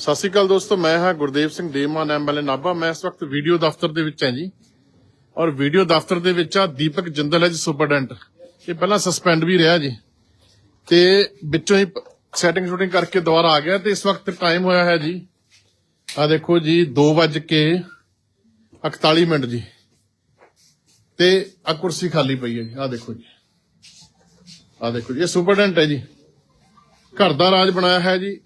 ਸਤਿ ਸ਼੍ਰੀ ਅਕਾਲ ਦੋਸਤੋ, ਮੈਂ ਹਾਂ ਗੁਰਦੇਵ ਸਿੰਘ ਦੇਮਾਨ ਐਮਐਲਏ ਨਾਭਾ। ਮੈਂ ਇਸ ਵਕਤ ਵੀਡੀਓ ਦਫ਼ਤਰ ਦੇ ਵਿੱਚ ਹਾਂ ਜੀ। ਔਰ ਵੀਡੀਓ ਦਫ਼ਤਰ ਦੇ ਵਿੱਚ ਆ ਦੀਪਕ ਜਿੰਦਲ ਹੈ ਜੀ, ਸੁਪਰਡੈਂਟ। ਇਹ ਪਹਿਲਾਂ ਸਸਪੈਂਡ ਵੀ ਰਿਹਾ ਜੀ। ਤੇ ਵਿੱਚੋਂ ਹੀ ਸੈਟਿੰਗ ਸ਼ੂਟਿੰਗ ਕਰਕੇ ਦੁਬਾਰਾ ਆ ਗਿਆ ਤੇ ਇਸ ਵਕਤ ਟਾਈਮ ਹੋਇਆ ਹੈ ਜੀ। ਆ ਦੇਖੋ ਜੀ 2:41 ਮਿੰਟ ਜੀ। ਤੇ ਆ ਕੁਰਸੀ ਖਾਲੀ ਪਈ ਹੈ ਜੀ। ਆ ਦੇਖੋ ਜੀ। ਆ ਦੇਖੋ ਜੀ, ਇਹ ਸੁਪਰਡੈਂਟ ਹੈ ਜੀ। ਘਰ ਦਾ ਰਾਜ ਬਣਾਇਆ ਹੈ ਜੀ।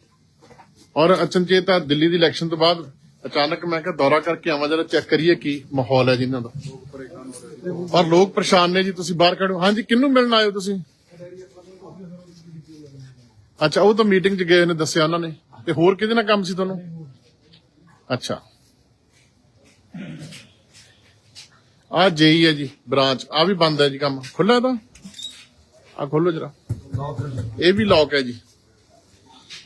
ਔਰ ਅਚਨਚੇਤ ਆ, ਦਿੱਲੀ ਦੀ ਇਲੈਕਸ਼ਨ ਤੋਂ ਬਾਅਦ ਅਚਾਨਕ ਮੈਂ ਕਿਹਾ ਦੌਰਾ ਕਰਕੇ ਆਵਾਂ, ਜਰਾ ਚੈੱਕ ਕਰੀਏ ਕੀ ਮਾਹੌਲ ਹੈ ਜੀ ਇਹਨਾਂ ਦਾ। ਔਰ ਲੋਕ ਪਰੇਸ਼ਾਨ ਨੇ ਜੀ, ਤੁਸੀਂ ਬਾਹਰ ਕੱਢੋ ਹਾਂਜੀ, ਕਿਹਨੂੰ ਮਿਲਣ ਆਏ ਹੋ ਤੁਸੀਂ? ਅੱਛਾ, ਉਹ ਤਾਂ ਮੀਟਿੰਗ 'ਚ ਗਏ ਨੇ, ਦੱਸਿਆ ਉਹਨਾਂ ਨੇ। ਤੇ ਹੋਰ ਕਿਹਦੇ ਨਾਲ ਕੰਮ ਸੀ ਤੁਹਾਨੂੰ? ਅੱਛਾ। ਆ ਜੇਈ ਹੈ ਜੀ, ਬ੍ਰਾਂਚ। ਆ ਵੀ ਬੰਦ ਹੈ ਜੀ ਕੰਮ। ਖੁੱਲਾ ਤਾਂ? ਆ ਖੋਲੋ ਜਰਾ। ਇਹ ਵੀ ਲੌਕ ਹੈ ਜੀ।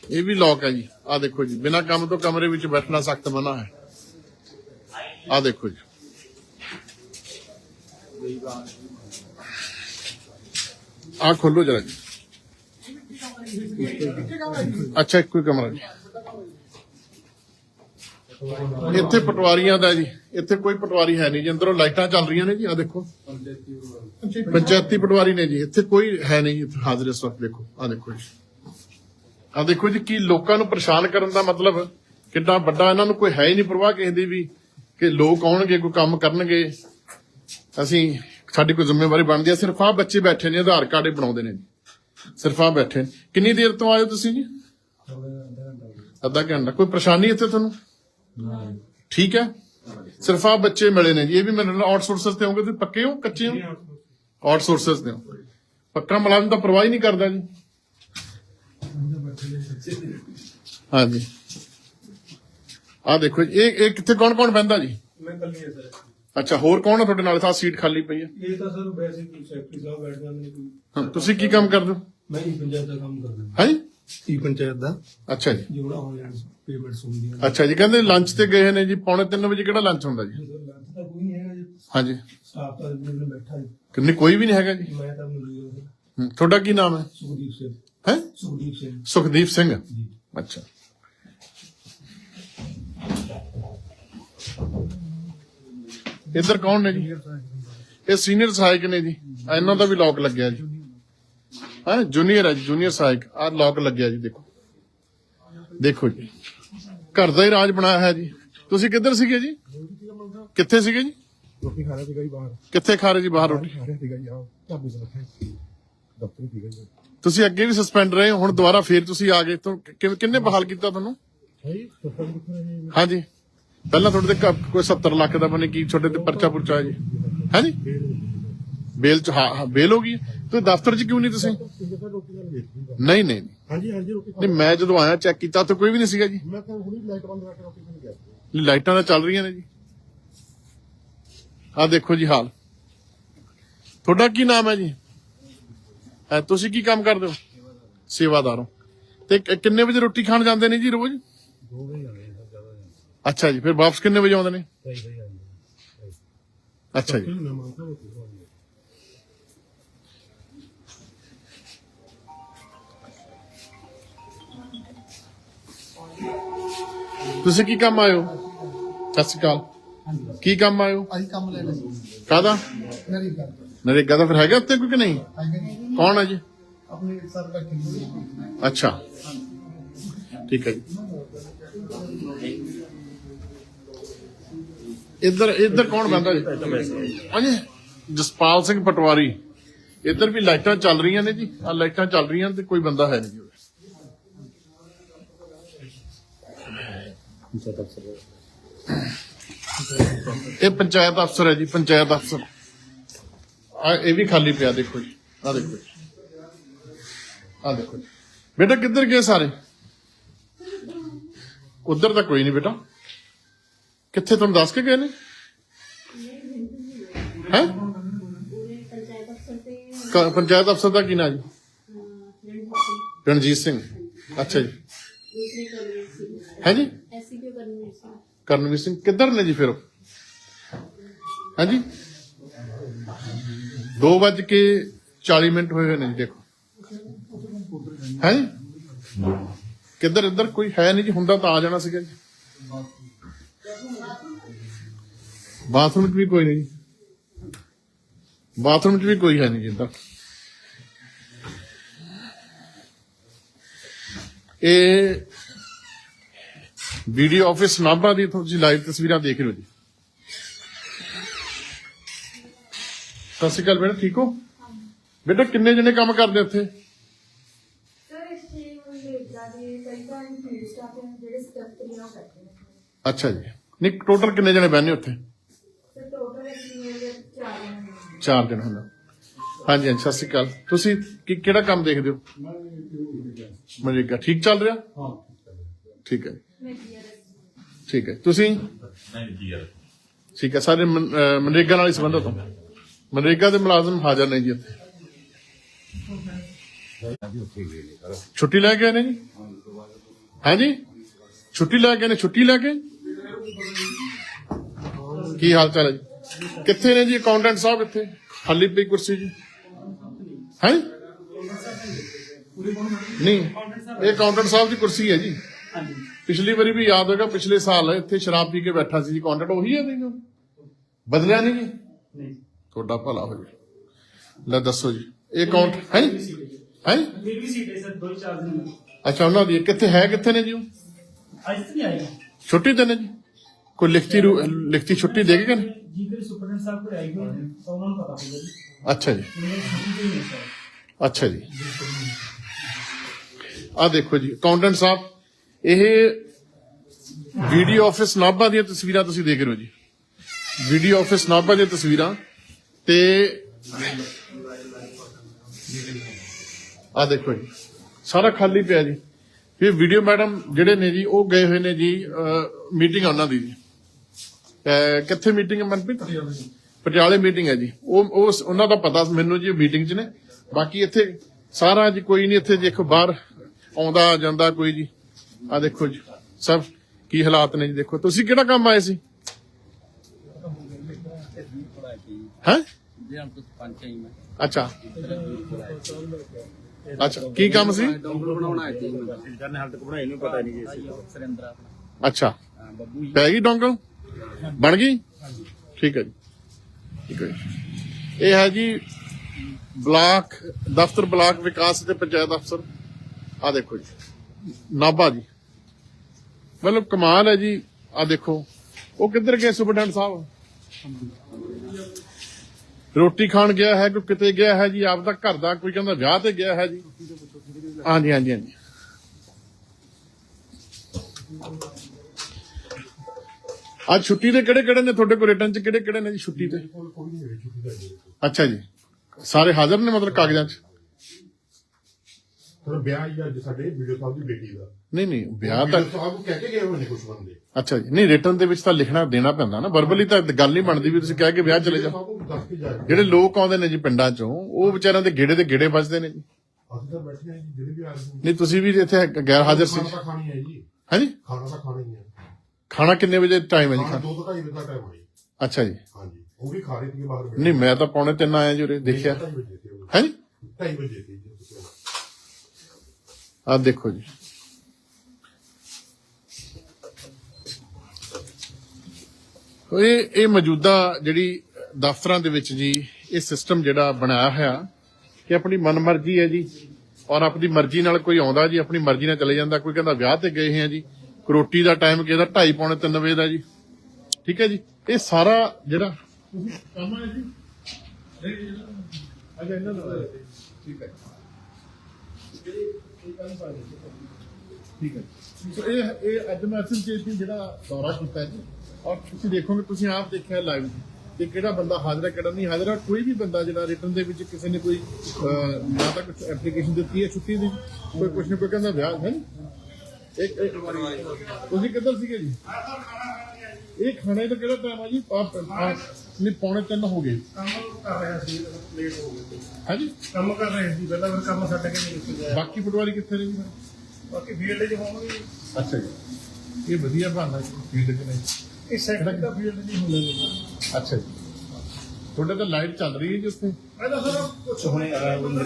ਇਹ ਵੀ ਲੌਕ ਹੈ ਜੀ। ਆ ਦੇਖੋ ਜੀ, ਬਿਨਾ ਕੰਮ ਤੋਂ ਕਮਰੇ ਵਿੱਚ ਬੈਠਣਾ ਸਖਤ ਮਨਾ ਹੈ। ਆ ਦੇਖੋ ਜੀ। ਆ ਖੋਲੋ ਜਰਾ ਜੀ। ਅੱਛਾ, ਇੱਕੋ ਹੀ ਕਮਰਾ ਜੀ। ਇੱਥੇ ਪਟਵਾਰੀਆਂ ਦਾ ਜੀ, ਇੱਥੇ ਕੋਈ ਪਟਵਾਰੀ ਹੈ ਨਹੀਂ ਜੀ। ਅੰਦਰੋਂ ਲਾਈਟਾਂ ਚੱਲ ਰਹੀਆਂ ਨੇ ਜੀ ਆ ਦੇਖੋ। ਪੰਚਾਇਤੀ ਪਟਵਾਰੀ ਨੇ ਜੀ। ਇੱਥੇ ਕੋਈ ਹੈ ਨਹੀਂ ਹਾਜ਼ਰ ਇਸ ਵਕਤ, ਦੇਖੋ। ਆ ਦੇਖੋ ਜੀ। ਆ ਦੇਖੋ ਜੀ ਕੀ ਲੋਕਾਂ ਨੂੰ ਪਰੇਸ਼ਾਨ ਕਰਨ ਦਾ ਮਤਲਬ? ਕਿੰਨਾ ਵੱਡਾ ਇਹਨਾਂ ਨੂੰ ਕੋਈ ਹੈ ਹੀ ਨਹੀਂ ਪਰਵਾਹ ਕਿਸੇ ਦੀ ਵੀ ਕਿ ਲੋਕ ਆਉਣਗੇ ਕੋਈ ਕੰਮ ਕਰਨਗੇ। ਅਸੀਂ ਸਾਡੀ ਕੋਈ ਜ਼ਿੰਮੇਵਾਰੀ ਬਣਦੀ ਹੈ। ਸਿਰਫ ਆ ਬੱਚੇ ਬੈਠੇ ਨੇ ਆਧਾਰ ਕਾਰਡ ਬਣਾਉਂਦੇ ਨੇ ਸਿਰਫ ਆ ਬੈਠੇ ਨੇ। ਕਿੰਨੀ ਦੇਰ ਤੋਂ ਆਏ ਹੋ ਤੁਸੀਂ ਜੀ? ਅੱਧਾ ਘੰਟਾ। ਕੋਈ ਪਰੇਸ਼ਾਨੀ ਇੱਥੇ ਤੁਹਾਨੂੰ? ਠੀਕ ਹੈ। ਸਿਰਫ ਆ ਬੱਚੇ ਮਿਲੇ ਨੇ ਜੀ। ਇਹ ਵੀ ਮੇਰੇ ਨਾਲ ਆਊਟਸੋਰਸਰਸ ਤੇ ਹੋਗੇ ਤੁਸੀਂ ਪੱਕੇ ਹੋ? ਕੱਚੇ ਹੋ? ਆਊਟਸੋਰਸਰਸ ਤੇ ਹੋ। ਪੱਕਾ ਮੁਲਾਜ਼ਮ ਤਾਂ ਪਰਵਾਹ ਹੀ ਨਹੀਂ ਕਰਦਾ ਜੀ। ਹਾਂਜੀ। ਆ ਦੇਖੋ ਜੀ, ਇਹ ਇਹ ਕਿੱਥੇ ਕੌਣ ਕੌਣ ਬੈੰਦਾ ਜੀ? ਮੈਂ ਕੱਲੀ ਹੈ ਸਰ। ਅੱਛਾ ਹੋਰ ਕੌਣ ਆ ਤੁਹਾਡੇ ਨਾਲ? ਤਾਂ ਸੀਟ ਖਾਲੀ ਪਈ ਹੈ ਇਹ ਤਾਂ ਸਰ ਵੈਸੇ ਕੋਈ ਸੈਕਟਰੀ ਸਾਹਿਬ ਬੈਠ ਜਾਂਦੇ ਨੇ ਕੋਈ। ਹਾਂ, ਤੁਸੀਂ ਕੀ ਕੰਮ ਕਰਦੇ ਹੋ? ਮੈਂ ਹੀ ਪੰਚਾਇਤ ਦਾ ਕੰਮ ਕਰਦਾ। ਹਾਂਜੀ ਈ ਪੰਚਾਇਤ ਦਾ। ਅੱਛਾ ਜੀ। ਜਿਹੜਾ ਆਨਲਾਈਨ ਪੇਮੈਂਟਸ ਹੁੰਦੀਆਂ ਨੇ। ਅੱਛਾ ਜੀ ਕਹਿੰਦੇ ਲੰਚ ਤੇ ਗਏ ਨੇ ਜੀ ਪੌਣੇ 3 ਵਜੇ ਕਿਹੜਾ ਲੰਚ ਹੁੰਦਾ ਜੀ? ਸਰ ਲੰਚ ਤਾਂ ਕੋਈ ਨਹੀਂ ਹੈਗਾ ਜੀ। ਹਾਂਜੀ। ਸਟਾਫ ਤਾਂ ਬਿਲਕੁਲ ਬੈਠਾ ਹੈ ਕਿੰਨੇ ਕੋਈ ਵੀ ਨਹੀਂ ਹੈਗਾ ਜੀ? ਮੈਂ ਤਾਂ ਮੌਜੂਦ ਹਾਂ ਹੂੰ, ਤੁਹਾਡਾ ਕੀ ਨਾਮ ਹੈ? ਸੁਖਦੀਪ ਸਿੰਘ। ਹੈ? ਸੁਖਦੀਪ ਸਿੰਘ। ਸੁਖਦੀਪ ਸਿੰਘ। ਅੱਛਾ। ਇੱਧਰ ਕੌਣ ਨੇ ਜੀ? ਇਹ ਸੀਨੀਅਰ ਸਹਾਇਕ ਨੇ ਜੀ। ਆਹ ਇਹਨਾਂ ਦਾ ਵੀ ਲੌਕ ਲੱਗਿਆ ਜੀ। ਹਾਂ? ਜੂਨੀਅਰ ਹੈ ਜੂਨੀਅਰ ਸਹਾਇਕ। ਆ ਲੌਕ ਲੱਗਿਆ ਜੀ ਦੇਖੋ। ਦੇਖੋ ਜੀ। ਘਰ ਦਾ ਹੀ ਰਾਜ ਬਣਾਇਆ ਹੈ ਜੀ। ਤੁਸੀਂ ਕਿੱਧਰ ਸੀਗੇ ਜੀ? ਕਿੱਥੇ ਸੀਗੇ ਜੀ? ਰੋਟੀ ਖਾ ਰਿਹਾ ਸੀਗਾ ਜੀ ਬਾਹਰ। ਕਿੱਥੇ ਖਾ ਰਹੇ ਜੀ ਬਾਹਰ ਰੋਟੀ? ਖਾ ਰਿਹਾ ਸੀਗਾ ਜੀ ਆਹ ਢਾਬੇ ਤੇ ਬੈਠਾ ਸੀ। ਦਫ਼ਤਰ ਹੀ ਸੀਗਾ ਜੀ। ਤੁਸੀਂ ਅੱਗੇ ਵੀ ਸਸਪੈਂਡ ਰਹੇ ਹੋ, ਹੁਣ ਦੁਬਾਰਾ ਫੇਰ ਤੁਸੀਂ ਆ ਗਏ। ਤੋਂ ਕਿੰਨੇ ਬਹਾਲ ਕੀਤਾ ਤੁਹਾਨੂੰ? ਹਾਂਜੀ। ਪਹਿਲਾਂ ਤੁਹਾਡੇ ਤੇ ਕ- ਕੋਈ 70 ਲੱਖ ਦਾ ਬਣੇ ਕੀ ਛੋਟੇ ਤੇ ਪਰਚਾ ਪੁਰਚਾ ਹੈ ਜੀ। ਹਾਂਜੀ? ਬੇਲ ਚ ਹਾਂ ਹਾਂ, ਬੇਲ ਹੋ ਗਈ। ਤੁਸੀਂ ਦਫ਼ਤਰ ਚ ਕਿਉਂ ਨਹੀਂ ਤੁਸੀਂ? ਨਹੀਂ ਨਹੀਂ ਨਹੀਂ। ਹਾਂਜੀ ਹਾਂਜੀ ਰੋਟੀ ਖਾ ਨਹੀਂ ਮੈਂ ਜਦੋਂ ਆਇਆ ਚੈੱਕ ਕੀਤਾ ਤਾਂ ਕੋਈ ਵੀ ਨਹੀਂ ਸੀਗਾ ਜੀ। ਮੈਂ ਤਾਂ ਹੁਣੀ ਲਾਈਟ ਬੰਦ ਕਰਕੇ ਰੋਟੀ ਖਾਣ ਗਿਆ ਲਾਈਟਾਂ ਤਾਂ ਚੱਲ ਰਹੀਆਂ ਨੇ ਜੀ। ਆਹ ਦੇਖੋ ਜੀ ਹਾਲ। ਤੁਹਾਡਾ ਕੀ ਨਾਮ ਹੈ ਜੀ? ਤੁਸੀਂ ਕੀ ਕੰਮ ਕਰਦੇ ਹੋ? ਸੇਵਾਦਾਰ ਹੋ। ਤੇ ਕਿ- ਕਿੰਨੇ ਵਜੇ ਰੋਟੀ ਖਾਣ ਜਾਂਦੇ ਨੇ ਜੀ ਰੋਜ਼? ਦੋ ਵਜੇ ਆਏ ਸਰ ਜ਼ਿਆਦਾ ਅੱਛਾ ਜੀ ਫਿਰ ਵਾਪਸ ਕਿੰਨੇ ਵਜੇ ਆਉਂਦੇ ਨੇ? ਅੱਛਾ ਜੀ। ਮੰਨਦਾ ਤੁਸੀਂ ਕੀ ਕੰਮ ਆਇਓ ਸਤਿ ਸ਼੍ਰੀ ਅਕਾਲ। ਕੀ ਕੰਮ ਆਇਓ ਅਸੀਂ ਕੰਮ ਲੈਣਾ ਸੀ। ਕਾਦਾ ਮੇਰੀ ਗੱਲ ਨਰੇਗਾ ਦਾ ਫਿਰ ਹੈਗਾ ਉੱਤੇ ਕੋਈ ਕਿ ਨਹੀਂ? ਕੌਣ ਹੈ ਜੀ? ਆਪਣੇ ਸਰ ਬੈਠੇ ਅੱਛਾ। ਠੀਕ ਹੈ ਜੀ। ਇੱਧਰ ਇੱਧਰ ਕੌਣ ਬੰਦਾ ਜੀ? ਹਾਂਜੀ ਜਸਪਾਲ ਸਿੰਘ ਪਟਵਾਰੀ। ਇੱਧਰ ਵੀ ਲਾਈਟਾਂ ਚੱਲ ਰਹੀਆਂ ਨੇ ਜੀ। ਆ ਲਾਈਟਾਂ ਚੱਲ ਰਹੀਆਂ ਤੇ ਕੋਈ ਬੰਦਾ ਹੈ ਨਹੀਂ। ਇਹ ਪੰਚਾਇਤ ਅਫਸਰ ਹੈ ਜੀ ਪੰਚਾਇਤ ਅਫਸਰ। ਆ ਇਹ ਵੀ ਖਾਲੀ ਪਿਆ ਦੇਖੋ ਜੀ। ਆ ਦੇਖੋ ਜੀ। ਆ ਦੇਖੋ ਬੇਟਾ ਕਿੱਧਰ ਗਏ ਸਾਰੇ? ਉਧਰ ਤਾਂ ਕੋਈ ਨਹੀਂ ਬੇਟਾ। ਕਿੱਥੇ ਤੁਹਾਨੂੰ ਦੱਸ ਕੇ ਗਏ ਨੇ? ਹੈ? ਪੰਚਾਇਤ ਅਫਸਰ ਦਾ ਕੀ ਨਾਂ ਜੀ? ਰਣਜੀਤ ਸਿੰਘ। ਅੱਛਾ ਜੀ। ਦੂਸਰੇ ਕਰਨਵੀਰ ਸਿੰਘ ਹੈ ਜੀ? ਕਰਨਵੀਰ ਸਿੰਘ। ਕਿੱਧਰ ਨੇ ਜੀ ਫਿਰ? ਉਹ? ਹਾਂਜੀ 2 ਵੱਜ ਕੇ 40 ਮਿੰਟ ਹੋਏ ਹੋਏ ਨੇ ਜੀ, ਦੇਖੋ। ਹੈ ਕਿੱਧਰ ਇੱਧਰ ਕੋਈ ਹੈ ਨਹੀਂ ਜੀ, ਹੁੰਦਾ ਤਾਂ ਆ ਜਾਣਾ ਸੀਗਾ ਜੀ। ਬਾਥਰੂਮ 'ਚ ਵੀ ਕੋਈ ਨਹੀਂ ਜੀ। ਬਾਥਰੂਮ 'ਚ ਵੀ ਕੋਈ ਹੈ ਨਹੀਂ ਜੀ ਇੱਧਰ। ਇਹ ਵੀਡੀਓ ਆਫਿਸ ਨਾਭਾ ਦੀ ਤੁਸੀਂ ਲਾਈਵ ਤਸਵੀਰਾਂ ਦੇਖ ਰਹੇ ਹੋ ਜੀ। ਸਤਿ ਸ਼੍ਰੀ ਅਕਾਲ ਬੇਟਾ, ਠੀਕ ਹੋ? ਬੇਟਾ, ਕਿੰਨੇ ਜਣੇ ਕੰਮ ਕਰਦੇ ਉੱਥੇ ਨੂੰ ਵੇਚਦਾ ਜੀ ਕਈ ਤਾਂ ਫੀਲਡ ਸਟਾਫ ਹੈ ਜਿਹੜੇ ਸਕੱਤਰੀਆਂ ਉਹ ਕਰਦੇ ਨੇ। ਅੱਛਾ ਜੀ। ਨਹੀਂ ਟੋਟਲ ਕਿੰਨੇ ਜਣੇ ਬਹਿੰਦੇ ਉੱਥੇ? ਸਰ ਟੋਟਲ ਚਾਰ ਜਣੇ ਚਾਰ ਜਣੇ ਹੁੰਦੇ। ਹਾਂਜੀ ਹਾਂਜੀ ਸਤਿ ਸ਼੍ਰੀ ਅਕਾਲ। ਤੁਸੀਂ ਕੀ ਕਿਹੜਾ ਕੰਮ ਦੇਖਦੇ ਹੋ? ਮਨਰੇਗਾ ਠੀਕ ਚੱਲ ਰਿਹਾ? ਹਾਂ। ਠੀਕ ਹੈ। ਮੈਂ ਠੀਕ ਹੈ। ਤੁਸੀਂ? ਠੀਕ ਹੈ ਸਾਰੇ ਮਨ- ਅਹ ਮਨਰੇਗਾ ਨਾਲ ਹੀ ਸੰਬੰਧਤ ਹੋ। ਮਨਰੇਗਾ ਦੇ ਮੁਲਾਜ਼ਮ ਹਾਜ਼ਰ ਨੇ ਜੀ ਇੱਥੇ। ਛੁੱਟੀ ਲੈ ਗਏ ਨੇ ਜੀ ਹਾਂਜੀ ਛੁੱਟੀ ਲੈ ਗਏ ਨੇ ਛੁੱਟੀ ਲੈ ਕੇ ਕੀ ਹਾਲ ਚਾਲ ਹੈ ਜੀ ਕਿੱਥੇ ਨੇ ਜੀ ਅਕਾਊਂਟੈਂਟ ਸਾਹਿਬ ਇੱਥੇ ਖਾਲੀ ਪਈ ਕੁਰਸੀ ਜੀ ਹੈ ਨਹੀਂ ਇਹ ਅਕਾਊਂਟੈਂਟ ਸਾਹਿਬ ਦੀ ਕੁਰਸੀ ਹੈ ਜੀ ਪਿਛਲੀ ਵਾਰੀ ਵੀ ਯਾਦ ਹੋਏਗਾ ਪਿਛਲੇ ਸਾਲ ਇੱਥੇ ਸ਼ਰਾਬ ਪੀ ਕੇ ਬੈਠਾ ਸੀ ਜੀ ਕੰਟੈਂਟ ਉਹੀ ਹੈ ਨਹੀਂ ਬਦਲਿਆ ਨਹੀਂ ਜੀ ਨਹੀਂ ਤੁਹਾਡਾ ਭਲਾ ਹੋ ਜਾਵੇ ਲੈ ਦੱਸੋ ਜੀ ਇਹ ਅਕਾਊਂਟ ਹੈ ਹੈ? ਅੱਛਾ ਉਹਨਾਂ ਦੀ ਕਿੱਥੇ ਹੈ ਕਿੱਥੇ ਨੇ ਜੀ ਅੱਜ ਤੱਕ ਨਹੀਂ ਆਈ ਛੁੱਟੀ ਤੇ ਨੇ ਜੀ? ਕੋਈ ਲਿਖਤੀ ਲਿਖਤੀ ਛੁੱਟੀ ਦੇ ਗਏ ਨੇ? ਅੱਛਾ ਜੀ। ਅੱਛਾ ਜੀ। ਆ ਦੇਖੋ ਜੀ ਅਕਾਊਂਟੈਂਟ ਸਾਹਿਬ ਇਹ ਵੀਡੀਓ ਆਫਿਸ ਨਾਭਾ ਦੀਆਂ ਤਸਵੀਰਾਂ ਤੁਸੀਂ ਦੇਖ ਰਹੇ ਹੋ ਜੀ। ਵੀਡੀਓ ਆਫਿਸ ਨਾਭਾ ਦੀਆਂ ਤਸਵੀਰਾਂ ਤੇ ਆ ਦੇਖੋ ਜੀ। ਸਾਰਾ ਖਾਲੀ ਪਿਆ ਜੀ। ਇਹ ਵੀਡੀਓ ਮੈਡਮ ਜਿਹੜੇ ਨੇ ਜੀ ਉਹ ਗਏ ਹੋਏ ਨੇ ਜੀ ਮੀਟਿੰਗ ਉਹਨਾਂ ਦੀ ਜੀ। ਕਿੱਥੇ ਮੀਟਿੰਗ ਹੈ ਮਨਪ੍ਰੀਤ? ਪਟਿਆਲੇ ਮੀਟਿੰਗ ਹੈ ਜੀ। ਉਹ ਉਹ ਉਹਨਾਂ ਦਾ ਪਤਾ ਮੈਨੂੰ ਜੀ ਮੀਟਿੰਗ 'ਚ ਨੇ। ਬਾਕੀ ਇੱਥੇ ਸਾਰਾ ਜੀ ਕੋਈ ਨਹੀਂ ਇੱਥੇ ਦੇਖੋ ਬਾਹਰ ਆਉਂਦਾ ਜਾਂਦਾ ਕੋਈ ਜੀ। ਆ ਦੇਖੋ ਜੀ ਸਭ ਕੀ ਹਾਲਾਤ ਨੇ ਜੀ ਦੇਖੋ। ਤੁਸੀਂ ਕਿਹੜਾ ਕੰਮ ਆਏ ਸੀ? ਹੈ? ਅੱਛਾ। ਅੱਛਾ ਕੀ ਕੰਮ ਸੀ? ਜਾਨੇ ਹਾਲ ਤੱਕ ਬਣਾਈ ਨੂੰ ਪਤਾ ਨਹੀਂ ਜੀ ਅੱਛਾ। ਪੈ ਗਈ ਡੋਂਗਲ? ਬਣ ਗਈ? ਠੀਕ ਹੈ ਜੀ। ਠੀਕ ਹੈ ਜੀ। ਇਹ ਹੈ ਜੀ ਬਲਾਕ ਦਫ਼ਤਰ ਬਲਾਕ ਵਿਕਾਸ ਤੇ ਪੰਚਾਇਤ ਅਫਸਰ। ਆ ਦੇਖੋ ਜੀ। ਨਾਭਾ ਜੀ। ਮਤਲਬ ਕਮਾਲ ਹੈ ਜੀ। ਆ ਦੇਖੋ। ਉਹ ਕਿੱਧਰ ਗਏ ਸੁਪਰਡੈਂਟ ਸਾਹਿਬ? ਰੋਟੀ ਖਾਣ ਗਿਆ ਹੈ ਕੋਈ ਕਿਤੇ ਗਿਆ ਹੈ ਜੀ ਆਪ ਦਾ ਘਰ ਦਾ ਕੋਈ ਕਹਿੰਦਾ ਵਿਆਹ ਤੇ ਗਿਆ ਹੈ ਜੀ। ਹਾਂਜੀ ਹਾਂਜੀ ਹਾਂਜੀ। ਅੱਜ ਛੁੱਟੀ ਦੇ ਕਿਹੜੇ ਕਿਹੜੇ ਨੇ? ਤੁਹਾਡੇ ਕੋਲ ਰਿਟਰਨ ਚ ਕਿਹੜੇ ਕਿਹੜੇ ਨੇ ਜੀ ਛੁੱਟੀ ਤੇ? ਅੱਛਾ ਜੀ। ਸਾਰੇ ਹਾਜ਼ਰ ਨੇ ਮਤਲਬ ਕਾਗਜ਼ਾਂ 'ਚ? ਥੋੜਾ ਵਿਆਹ ਹੀ ਅੱਜ ਸਾਡੇ ਵੀਡੀਓ ਸਾਹਿਬ ਦੀ ਬੇਟੀ ਦਾ। ਨਹੀਂ ਨਹੀਂ ਵਿਆਹ ਤਾਂ ਵੀਡੀਓ ਸਾਹਿਬ ਕਹਿ ਕੇ ਗਏ ਹੋਏ ਨੇ ਕੁਝ ਬੰਦੇ। ਅੱਛਾ ਜੀ ਨਹੀਂ ਰਿਟਰਨ ਦੇ ਵਿੱਚ ਤਾਂ ਲਿਖਣਾ ਦੇਣਾ ਪੈਂਦਾ ਨਾ। ਵਰਬਲੀ ਤਾਂ ਗੱਲ ਨਹੀਂ ਬਣਦੀ ਵੀ ਤੁਸੀਂ ਕਹਿ ਕੇ ਵਿਆਹ ਚਲੇ ਜਾਓ। ਸਾਹਿਬ ਨੂੰ ਦੱਸ ਕੇ ਜਾ ਜਿਹੜੇ ਲੋਕ ਆਉਂਦੇ ਨੇ ਜੀ ਪਿੰਡਾਂ 'ਚੋਂ ਉਹ ਵਿਚਾਰਿਆਂ ਦੇ ਗੇੜੇ ਦੇ ਗੇੜੇ ਵੱਜਦੇ ਨੇ ਜੀ। ਅਸੀਂ ਤਾਂ ਬੈਠੇ ਹਾਂ ਜੀ ਜਿਹੜੇ ਵੀ ਆ ਰਹੇ ਨੇ। ਨਹੀਂ ਤੁਸੀਂ ਵੀ ਇੱਥੇ ਗੈਰ ਹਾਜ਼ਰ ਸੀ। ਖਾਣਾ ਤਾਂ ਖਾਣੀ ਹੈ ਜੀ। ਹਾਂਜੀ? ਖਾਣਾ ਤਾਂ ਖਾਣਾ ਹੀ ਹੈ। ਖਾਣਾ ਕਿੰਨੇ ਵਜੇ ਟਾਈਮ ਹੈ ਜੀ? ਖਾਣਾ ਖਾਣ ਦੋ ਤੋਂ ਢਾਈ ਵਜੇ ਦਾ ਟਾਈਮ ਹੈ ਜੀ। ਅੱਛਾ ਜੀ। ਹਾਂਜੀ ਉਹ ਵੀ ਖਾ ਰਹੇ ਸੀ ਬਾਹਰ ਨਹੀਂ ਮੈਂ ਤਾਂ ਪੌਣੇ ਤਿੰਨ ਆਇਆ ਜੀ ਉਰੇ ਦੇਖਿਆ। ਢਾਈ ਵਜੇ ਤੇ ਉਹ। ਹਾਂਜੀ? ਢਾਈ ਵਜੇ ਤੇ ਜੀ। ਆ ਦੇਖੋ ਜੀ। ਇਹ ਇਹ ਮੌਜੂਦਾ ਜਿਹੜੀ ਦਫ਼ਤਰਾਂ ਦੇ ਵਿੱਚ ਜੀ ਇਹ ਸਿਸਟਮ ਜਿਹੜਾ ਬਣਾਇਆ ਹੋਇਆ ਕਿ ਆਪਣੀ ਮਨਮਰਜ਼ੀ ਹੈ ਜੀ। ਔਰ ਆਪਣੀ ਮਰਜ਼ੀ ਨਾਲ ਕੋਈ ਆਉਂਦਾ ਜੀ ਆਪਣੀ ਮਰਜ਼ੀ ਨਾਲ ਚਲੇ ਜਾਂਦਾ ਕੋਈ ਕਹਿੰਦਾ ਵਿਆਹ ਤੇ ਗਏ ਹੈ ਜੀ। ਕੋਈ ਰੋਟੀ ਦਾ ਟਾਈਮ ਕਿਹਦਾ 2:30 ਪੌਣੇ 3 ਵਜੇ ਦਾ ਜੀ। ਠੀਕ ਹੈ ਜੀ? ਇਹ ਸਾਰਾ ਜਿਹੜਾ ਕੰਮ ਹੈ ਜੀ। ਅਜਾ ਇਹਨਾਂ ਦਾ ਠੀਕ ਹੈ। ਠੀਕ ਹੈ ਸੋ ਇਹ ਇਹ ਅੱਜ ਮੈਂ ਅਸਲ ਜਿਹੜਾ ਦੌਰਾ ਕੀਤਾ ਜੀ, ਔਰ ਤੁਸੀਂ ਦੇਖੋਗੇ, ਤੁਸੀਂ ਆਪ ਦੇਖਿਆ ਲਾਈਵ ਕਿ ਕਿਹੜਾ ਬੰਦਾ ਹਾਜ਼ਰ ਹੈ, ਕਿਹੜਾ ਨਹੀਂ ਹਾਜ਼ਰ ਹੈ ਕੋਈ ਵੀ ਬੰਦਾ ਜਿਹੜਾ ਰਿਟਰਨ ਦੇ ਵਿੱਚ ਕਿਸੇ ਨੇ ਕੋਈ ਨਾ ਤਾਂ ਕੁਝ ਐਪਲੀਕੇਸ਼ਨ ਦਿੱਤੀ ਹੈ ਛੁੱਟੀ ਦੀ, ਕੋਈ ਕੁਛ ਨਾ ਕੋਈ ਕਹਿੰਦਾ ਵਿਆਹ ਹੈ ਇੱਕ ਇੱਕ ਤੁਸੀਂ ਕਿੱਧਰ ਸੀਗੇ ਜੀ? ਇਹ ਖਾਣੇ ਦਾ ਕਿਹੜਾ ਟਾਈਮ ਆ ਜੀ? ਨਹੀਂ ਪੌਣੇ ਤਿੰਨ ਹੋ ਗਏ। ਕੰਮ ਕਰ ਰਿਹਾ ਸੀ ਲੇਟ ਹੋ ਗਏ। ਹਾਂਜੀ? ਕੰਮ ਕਰ ਰਹੇ ਸੀ ਪਹਿਲਾਂ ਫਿਰ ਕੰਮ ਛੱਡ ਕੇ ਨਹੀਂ ਗਿਆ। ਬਾਕੀ ਪਟਵਾਰੀ ਕਿੱਥੇ ਨੇ ਜੀ? ਬਾਕੀ ਫੀਲਡ 'ਚ ਹੋਣਗੇ। ਅੱਛਾ ਜੀ। ਇਹ ਵਧੀਆ ਬਹਾਨਾ ਜੀ ਫੀਲਡ ਚ ਨਹੀਂ। ਇਹ ਸੈਕਟਰ ਦਾ ਫੀਲਡ ਨਹੀਂ ਹੁੰਦੇ ਨੇ। ਅੱਛਾ ਜੀ। ਤੁਹਾਡੇ ਤਾਂ ਲਾਈਟ ਚੱਲ ਰਹੀ ਹੈ ਜੀ ਉੱਥੇ। ਤਾਂ ਸਰ ਕੁਛ ਹੁਣੇ ਆ ਮਿੰਟ ਮੈਂ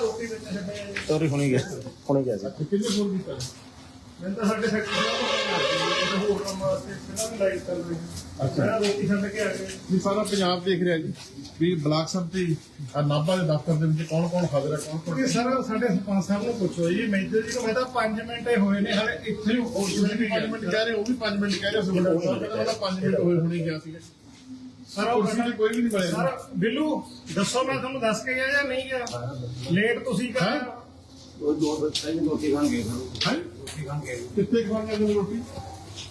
ਰੋਟੀ ਵਿੱਚ ਛੱਡਿਆ ਜੀ ਸੌਰੀ ਹੁਣੇ ਗਿਆ। ਹੁਣੇ ਗਿਆ ਸੀ ਕਿੰਨੇ ਫੋਨ ਕੀਤਾ ਮੈਂ ਤਾਂ ਸਾਡੇ ਫੈਕਟਰੀ ਦਾ ਹੋਰ ਕੰਮ ਵਾਸਤੇ ਪਹਿਲਾਂ ਵੀ ਲਾਈਟ ਚੱਲ ਰਹੀ। ਅੱਛਾ। ਮੈਂ ਰੋਟੀ ਛੱਡ ਕੇ ਆ ਗਿਆ। ਵੀ ਸਾਰਾ ਪੰਜਾਬ ਦੇਖ ਰਿਹਾ ਜੀ ਵੀ ਬਲਾਕ ਸੰਮਤੀ ਨਾਭਾ ਦੇ ਦਫ਼ਤਰ ਦੇ ਵਿੱਚ ਕੌਣ ਕੌਣ ਹਾਜ਼ਰ ਹੈ ਕੌਣ ਕੌਣ ਕਿਉਂਕਿ ਸਰ ਸਾਡੇ ਸਰਪੰਚ ਸਾਹਿਬ ਨੂੰ ਪੁੱਛੋ ਜੀ ਮੈਨੇਜਰ ਜੀ ਨੂੰ ਮੈਂ ਤਾਂ 5 ਮਿੰਟ ਹੋਏ ਨੇ ਹਲੇ ਇੱਥੇ ਹੀ ਹੋਰ ਵੀ 5 ਮਿੰਟ ਕਹਿ ਰਹੇ ਉਹ ਵੀ 5 ਮਿੰਟ ਕਹਿ ਰਹੇ ਸੀ ਕਹਿੰਦਾ 5 ਮਿੰਟ ਹੋਏ ਹੁਣੇ ਗਿਆ ਸੀਗਾ। ਸਰ ਕੁਰਸੀ ਤੇ ਕੋਈ ਵੀ ਨਹੀਂ ਬਣਿਆ ਸਰ ਬਿੱਲੂ ਦੱਸੋ ਮੈਂ ਤੁਹਾਨੂੰ ਦੱਸ ਕੇ ਗਿਆ ਜਾਂ ਨਹੀਂ ਗਿਆ? ਲੇਟ ਤੁਸੀਂ ਹੈਂ? ਕਰ ਉਹ ਦੋ ਬੱਚੇ ਰੋਟੀ ਖਾਣ ਗਏ ਹੈ? ਕਿੱਥੇ ਖਵਾਉਂਦੇ ਨੇ ਰੋਟੀ?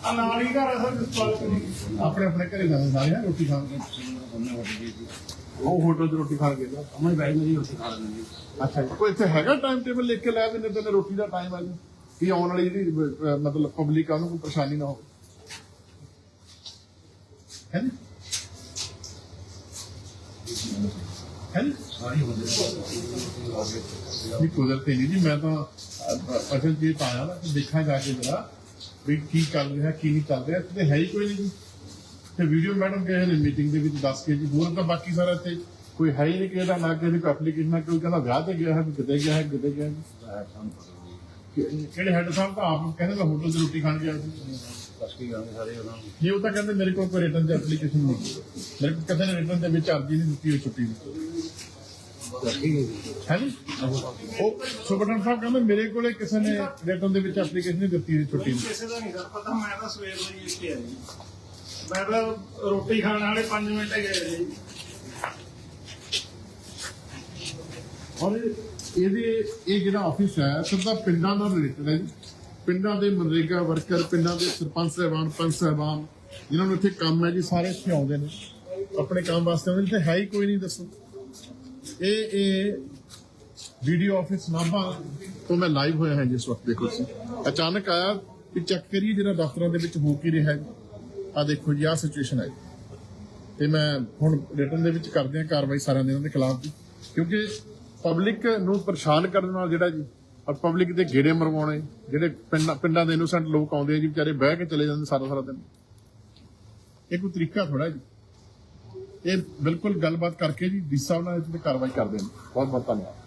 ਆ ਨਾਲ ਹੀ ਘਰ ਆ ਸਰ ਜਸਪਾਲ ਜੀ ਆਪਣੇ ਆਪਣੇ ਘਰੇ ਜਾਂਦੇ ਸਾਰੇ ਰੋਟੀ ਖਾਣ ਉਹ ਹੋਟਲ 'ਚ ਰੋਟੀ ਖਾਣ ਗਏ ਨਾ ਅਮਰ ਭਾਈ ਮੇਰੀ ਰੋਟੀ ਖਾ ਲੈਂਦੇ। ਅੱਛਾ ਕੋਈ ਇੱਥੇ ਹੈਗਾ ਟਾਈਮ ਟੇਬਲ ਲਿਖ ਕੇ ਲੈ ਦਿੰਦੇ ਤੇ ਰੋਟੀ ਦਾ ਟਾਈਮ ਆ ਜੀ? ਕਿ ਆਉਣ ਵਾਲੀ ਜਿਹੜੀ ਮਤਲਬ ਪਬਲਿਕ ਆ ਉਹਨੂੰ ਕੋਈ ਪਰੇਸ਼ਾਨੀ ਨਾ ਹੋਵੇ। ਹੈ ਜੀ? ਹੈ ਜੀ ਸਾਰੀ ਹੁੰਦੇ ਨਹੀਂ ਕੁਦਰਤੀ ਨਹੀਂ ਜੀ, ਮੈਂ ਤਾਂ ਅ- ਅਸਲ ਜੀ ਤਾਂ ਆਇਆ ਨਾ ਕਿ ਦੇਖਾਂ ਜਾ ਕੇ ਜਰਾ ਵੀ ਕੀ ਚੱਲ ਰਿਹਾ, ਕੀ ਨਹੀਂ ਚੱਲ ਰਿਹਾ, ਇੱਥੇ ਹੈ ਹੀ ਕੋਈ ਨਹੀਂ ਜੀ। ਤੇ ਵੀਡੀਓ ਮੈਡਮ ਕਹੇ ਨੇ ਮੀਟਿੰਗ ਦੇ ਵਿੱਚ ਦੱਸ ਕੇ ਜੀ, ਹੋਰ ਤਾਂ ਬਾਕੀ ਸਾਰਾ ਇੱਥੇ ਕੋਈ ਹੈ ਹੀ ਨਹੀਂ ਕਿਸੇ ਦਾ, ਨਾ ਕਿਸੇ ਦੀ ਕੋਈ ਐਪਲੀਕੇਸ਼ਨ ਨਾ ਕੋਈ ਕਹਿੰਦਾ ਵਿਆਹ ਤੇ ਗਿਆ ਹੈ ਕੋਈ ਕਿਤੇ ਗਿਆ ਹੈ, ਕਿਤੇ ਗਿਆ ਹੈ। ਕਿ- ਕਿਹੜੇ ਹੈਡ ਸਾਹਿਬ ਤਾਂ ਆਪ ਕਹਿੰਦੇ ਮੈਂ ਹੋਟਲ 'ਚ ਰੋਟੀ ਖਾਣ ਗਿਆ ਸੀ। ਦੱਸ ਕੀ ਗਾਂਗੇ ਸਾਰੇ ਉਹਨਾਂ ਨੂੰ ਜੀ ਉਹ ਤਾਂ ਕਹਿੰਦੇ ਮੇਰੇ ਕੋਲ ਕੋਈ ਰਿਟਰਨ ਦੀ ਐਪਲੀਕੇਸ਼ਨ ਨਹੀਂ। ਮੇਰੇ ਕੋਲ ਕਿਸੇ ਨੇ ਰਿਟਰਨ ਦੇ ਵਿੱਚ ਅਰਜ਼ੀ ਨਹੀਂ ਦਿੱਤੀ ਹੋਈ ਛੁੱਟੀ ਦੀ ਦੱਸ ਕੀ ਗਏ ਹੈ ਜੀ ਉਹ ਸੁਪਰਡੈਂਟ ਸਾਹਿਬ ਕਹਿੰਦੇ ਮੇਰੇ ਕੋਲੇ ਕਿਸੇ ਨੇ ਰਿਟਰਨ ਦੇ ਵਿੱਚ ਐਪਲੀਕੇਸ਼ਨ ਨਹੀਂ ਦਿੱਤੀ ਹੋਈ ਛੁੱਟੀ ਦੀ ਕਿਸੇ ਦਾ ਨਹੀਂ ਸਰ ਪਤਾ ਮੈਂ ਤਾਂ ਸਵੇਰ ਤੋਂ ਹੀ ਇੱਥੇ ਆ ਜੀ। ਮੈਂ ਤਾਂ ਰੋਟੀ ਖਾਣ ਵਾਲੇ 5 ਮਿੰਟ ਹੀ ਗਏ ਜੀ। ਔਰ ਇਹਦੇ ਇਹ ਜਿਹੜਾ ਆਫਿਸ ਹੈ ਸਿੱਧਾ ਪਿੰਡਾਂ ਨਾਲ ਰਿਲੇਟਡ ਹੈ ਜੀ। ਪਿੰਡਾਂ ਦੇ ਮਨਰੇਗਾ ਵਰਕਰ ਪਿੰਡਾਂ ਦੇ ਸਰਪੰਚ ਸਾਹਿਬਾਨ ਪੰਚ ਸਾਹਿਬਾਨ ਜਿਨ੍ਹਾਂ ਨੂੰ ਇੱਥੇ ਕੰਮ ਹੈ ਜੀ ਸਾਰੇ ਇੱਥੇ ਆਉਂਦੇ ਨੇ। ਆਪਣੇ ਕੰਮ ਵਾਸਤੇ ਆਉਂਦੇ ਨੇ ਤੇ ਹੈ ਹੀ ਕੋਈ ਨਹੀਂ ਦੱਸੋ। ਇਹ ਇਹ ਵੀਡੀਓ ਆਫਿਸ ਨਾਭਾ ਤੋਂ ਮੈਂ ਲਾਈਵ ਹੋਇਆ ਹਾਂ ਜਿਸ ਵਕਤ, ਦੇਖੋ ਤੁਸੀਂ। ਅਚਾਨਕ ਆਇਆ ਵੀ ਚੈੱਕ ਕਰੀਏ ਜਿਹੜਾ ਦਫ਼ਤਰਾਂ ਦੇ ਵਿੱਚ ਹੋ ਕੀ ਰਿਹਾ ਹੈ। ਆ ਦੇਖੋ ਜੀ, ਆਹ ਸਿਚੁਏਸ਼ਨ ਹੈ। ਤੇ ਮੈਂ ਹੁਣ ਰਿਟਰਨ ਦੇ ਵਿੱਚ ਕਰਦੇ ਹਾਂ ਕਾਰਵਾਈ ਸਾਰਿਆਂ ਦੇ ਉਹਨਾਂ ਦੇ ਖਿਲਾਫ ਦੀ ਕਿਉਂਕਿ ਪਬਲਿਕ ਨੂੰ ਪਰੇਸ਼ਾਨ ਕਰਨ ਨਾਲ ਜਿਹੜਾ ਜੀ, ਔਰ ਪਬਲਿਕ ਦੇ ਗੇੜੇ ਮਰਵਾਉਣੇ, ਜਿਹੜੇ ਪਿੰਡਾਂ ਪਿੰਡਾਂ ਦੇ ਇਨੋਸੈਂਟ ਲੋਕ ਆਉਂਦੇ ਆ ਜੀ, ਵਿਚਾਰੇ ਬਹਿ ਕੇ ਚਲੇ ਜਾਂਦੇ ਸਾਰਾ ਸਾਰਾ ਦਿਨ। ਇਹ ਕੋਈ ਤਰੀਕਾ ਥੋੜਾ ਜੀ। ਇਹ ਬਿਲਕੁਲ ਗੱਲਬਾਤ ਕਰਕੇ ਜੀ ਡੀ ਸਾਹਿਬ ਨਾਲ ਇਸ ਤੇ ਕਾਰਵਾਈ ਕਰਦੇ ਨੇ ਬਹੁਤ ਬਹੁਤ ਧੰਨਵਾਦ।